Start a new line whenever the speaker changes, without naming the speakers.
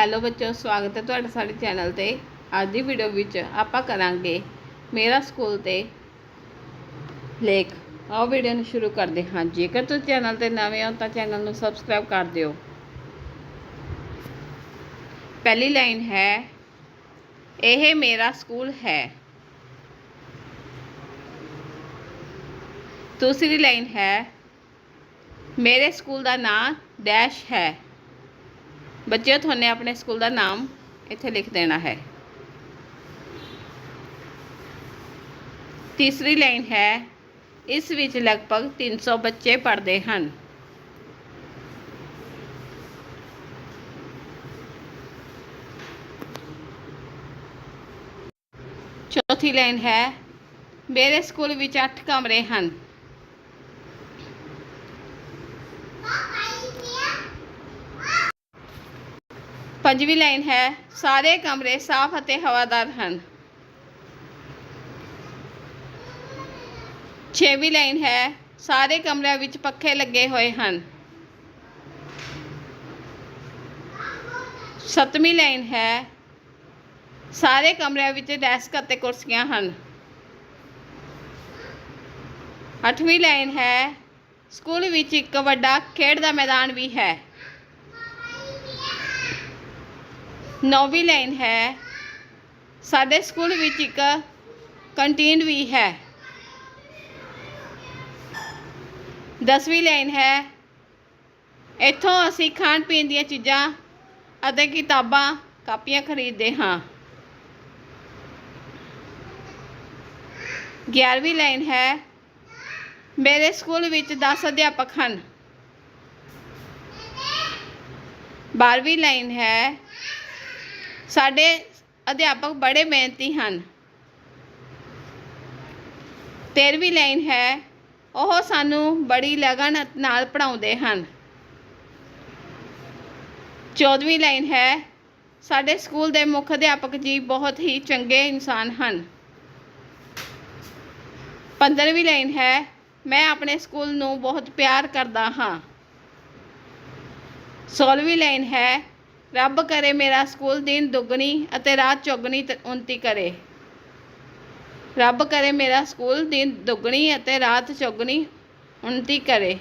Hello ਬੱਚੋ, ਸਵਾਗਤ ਹੈ ਤੁਹਾਡਾ ਸਾਡੇ ਚੈਨਲ ਤੇ। ਅੱਜ ਦੀ ਵੀਡੀਓ ਵਿੱਚ ਆਪਾਂ ਕਰਾਂਗੇ ਮੇਰਾ ਸਕੂਲ ਤੇ ਲੇਖ। ਆਓ ਵੀਡੀਓ ਨੂੰ ਸ਼ੁਰੂ ਕਰਦੇ ਹਾਂ। ਜੇਕਰ ਤੁਸੀਂ ਚੈਨਲ ਤੇ ਨਵੇਂ ਹੋ ਤਾਂ ਚੈਨਲ ਨੂੰ ਸਬਸਕ੍ਰਾਈਬ ਕਰ ਦਿਓ। ਪਹਿਲੀ ਲਾਈਨ ਹੈ, ਇਹ ਮੇਰਾ ਸਕੂਲ ਹੈ। ਦੂਸਰੀ ਲਾਈਨ ਹੈ, ਮੇਰੇ ਸਕੂਲ ਦਾ ਨਾਂ ਡੈਸ਼ ਹੈ। ਬੱਚਿਓ, ਤੁਹਾਨੇ ਆਪਣੇ ਸਕੂਲ ਦਾ ਨਾਮ ਇੱਥੇ ਲਿਖ ਦੇਣਾ ਹੈ। ਤੀਸਰੀ ਲਾਈਨ ਹੈ, ਇਸ ਵਿੱਚ ਲਗਭਗ 300 ਬੱਚੇ ਪੜ੍ਹਦੇ ਹਨ। ਚੌਥੀ ਲਾਈਨ ਹੈ, ਮੇਰੇ ਸਕੂਲ ਵਿੱਚ 8 ਕਮਰੇ ਹਨ। ਪੰਜਵੀਂ ਲਾਈਨ ਹੈ, ਸਾਰੇ ਕਮਰੇ ਸਾਫ਼ ਅਤੇ ਹਵਾਦਾਰ ਹਨ। ਛੇਵੀਂ ਲਾਈਨ ਹੈ, ਸਾਰੇ ਕਮਰਿਆਂ ਵਿੱਚ ਪੱਖੇ ਲੱਗੇ ਹੋਏ ਹਨ। ਸੱਤਵੀਂ ਲਾਈਨ ਹੈ, ਸਾਰੇ ਕਮਰਿਆਂ ਵਿੱਚ ਡੈਸਕ ਅਤੇ ਕੁਰਸੀਆਂ ਹਨ। ਅੱਠਵੀਂ ਲਾਈਨ ਹੈ, ਸਕੂਲ ਵਿੱਚ ਇੱਕ ਵੱਡਾ ਖੇਡ ਦਾ ਮੈਦਾਨ ਵੀ ਹੈ। ਨੌਵੀਂ ਲਾਈਨ ਹੈ। ਸਾਡੇ ਸਕੂਲ ਵਿੱਚ ਇੱਕ ਕੰਟੀਨ ਵੀ ਹੈ। ਦਸਵੀਂ ਲਾਈਨ ਹੈ। ਇੱਥੋਂ ਅਸੀਂ ਖਾਣ ਪੀਣ ਦੀਆਂ ਚੀਜ਼ਾਂ ਅਤੇ ਕਿਤਾਬਾਂ, ਕਾਪੀਆਂ ਖਰੀਦਦੇ ਹਾਂ। ਗਿਆਰਵੀਂ ਲਾਈਨ ਹੈ। ਮੇਰੇ ਸਕੂਲ ਵਿੱਚ 10 ਅਧਿਆਪਕ ਹਨ। ਬਾਰਵੀਂ ਲਾਈਨ ਹੈ। ਸਾਡੇ ਅਧਿਆਪਕ ਬੜੇ ਮਿਹਨਤੀ ਹਨ। ਤੇਰਵੀਂ ਲਾਈਨ ਹੈ, ਉਹ ਸਾਨੂੰ ਬੜੀ ਲਗਨ ਨਾਲ ਪੜ੍ਹਾਉਂਦੇ ਹਨ। ਚੌਦਵੀਂ ਲਾਈਨ ਹੈ, ਸਾਡੇ ਸਕੂਲ ਦੇ ਮੁੱਖ ਅਧਿਆਪਕ ਜੀ ਬਹੁਤ ਹੀ ਚੰਗੇ ਇਨਸਾਨ ਹਨ। ਪੰਦਰਵੀਂ ਲਾਈਨ ਹੈ, ਮੈਂ ਆਪਣੇ ਸਕੂਲ ਨੂੰ ਬਹੁਤ ਪਿਆਰ ਕਰਦਾ ਹਾਂ। ਸੋਲਵੀਂ ਲਾਈਨ ਹੈ ਰੱਬ ਕਰੇ ਮੇਰਾ ਸਕੂਲ ਦਿਨ ਦੁੱਗਣੀ ਅਤੇ ਰਾਤ ਚੌਗਣੀ ਤ- ਉੱਨਤੀ ਕਰੇ। ਰੱਬ ਕਰੇ ਮੇਰਾ ਸਕੂਲ ਦਿਨ ਦੁੱਗਣੀ ਅਤੇ ਰਾਤ ਚੌਗਣੀ ਉੱਨਤੀ ਕਰੇ।